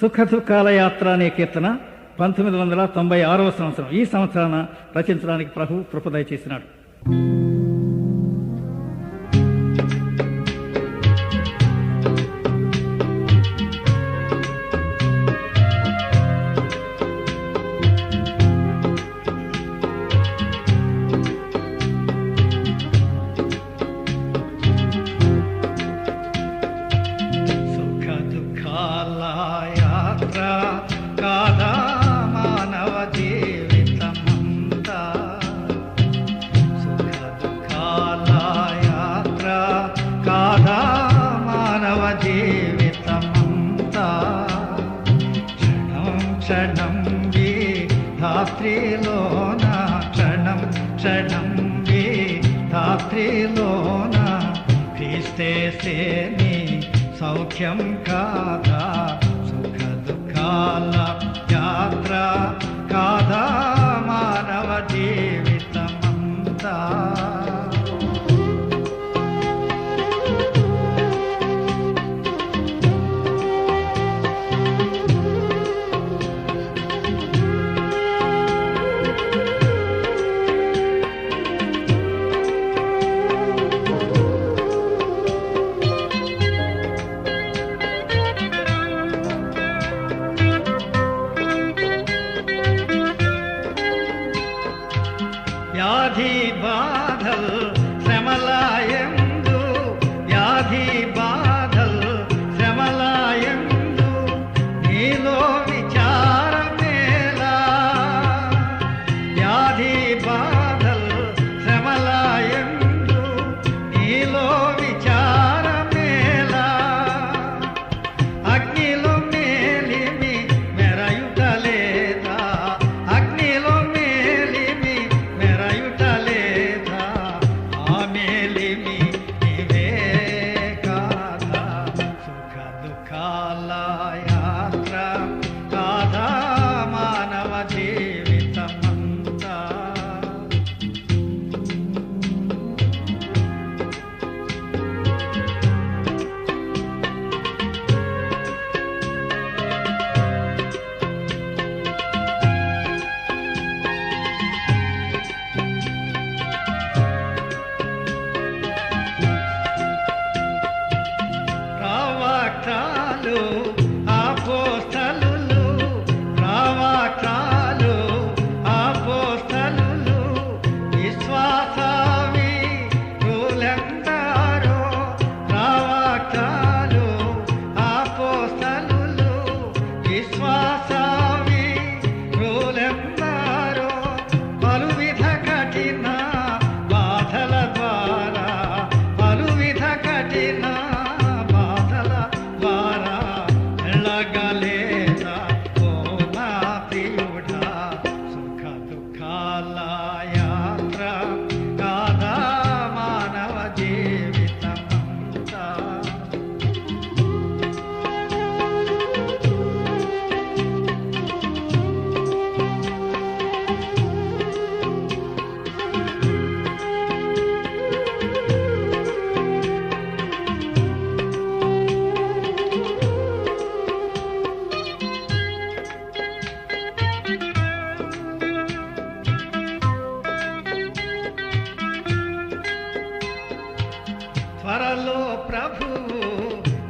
సుఖ దుఃఖాల యాత్ర అనే కీర్తన పంతొమ్మిది వందల తొంభై ఆరవ సంవత్సరం. ఈ సంవత్సరాన రచించడానికి ప్రభు కృపదయ చేసినాడు. సుఖ దుఃఖాల కాదా మానవ జీవితమంత. సుఖ దుఃఖాల యాత్ర కాదా మానవ జీవితమంత. క్షణం క్షణం వీ ధాత్రిలోన క్షణం క్షణం వీ ధాత్రిలోన. క్రీస్తే సేని సౌఖ్యం కాదా? దుఃఖాల యాత్ర కాదా? ಕಮಲಾ ప్రభువు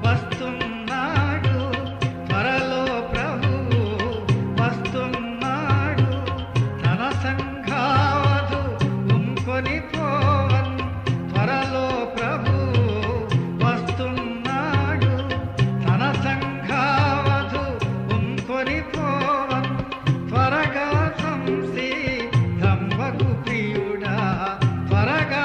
వస్తున్నాడు. త్వరలో వస్తున్నాడు. తన సంఘావధు ఉంకొని పోవన్. త్వరలో వస్తున్నాడు. తన సంఘావధు ఉంకొని పోవన్. త్వరగా సంసీ దంబకు ప్రియుడా. త్వరగా